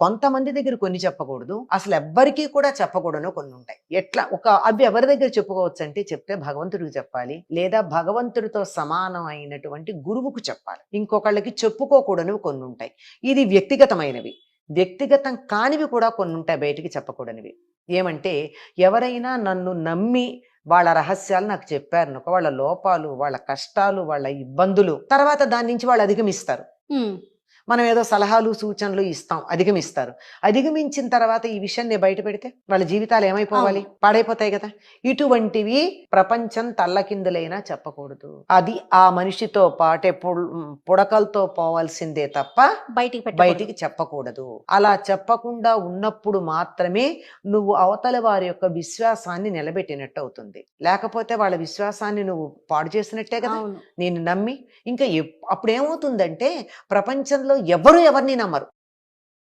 కొంతమంది దగ్గర కొన్ని చెప్పకూడదు అసలు ఎవ్వరికీ కూడా చెప్పకూడదు కొన్ని ఉంటాయి. ఎట్లా ఒక అవి ఎవరి దగ్గర చెప్పుకోవచ్చు అంటే చెప్తే భగవంతుడికి చెప్పాలి లేదా భగవంతుడితో సమానం అయినటువంటి గురువుకు చెప్పాలి. ఇంకొకళ్ళకి చెప్పుకోకూడనివి కొన్ని ఉంటాయి. ఇది వ్యక్తిగతమైనవి. వ్యక్తిగతం కానివి కూడా కొన్ని ఉంటాయి బయటికి చెప్పకూడనివి. ఏమంటే ఎవరైనా నన్ను నమ్మి వాళ్ళ రహస్యాలు నాకు చెప్పారనుకో వాళ్ళ లోపాలు వాళ్ళ కష్టాలు వాళ్ళ ఇబ్బందులు తర్వాత దాని నుంచి వాళ్ళు అధిగమిస్తారు. మనం ఏదో సలహాలు సూచనలు ఇస్తాం అధిగమిస్తారు. అధిగమించిన తర్వాత ఈ విషయాన్ని బయట పెడితే వాళ్ళ జీవితాలు ఏమైపోవాలి? పాడైపోతాయి కదా. ఇటువంటివి ప్రపంచం తల్లకిందులైనా చెప్పకూడదు. అది ఆ మనిషితో పాటే పుడకలతో పోవాల్సిందే తప్ప బయటికి. బయటికి చెప్పకూడదు. అలా చెప్పకుండా ఉన్నప్పుడు మాత్రమే నువ్వు అవతల వారి యొక్క విశ్వాసాన్ని నిలబెట్టినట్టు అవుతుంది. లేకపోతే వాళ్ళ విశ్వాసాన్ని నువ్వు పాడు చేసినట్టే కదా. నేను నమ్మి ఇంకా అప్పుడు ఏమవుతుందంటే ప్రపంచంలో ఎవరు ఎవరిని నమ్మరు.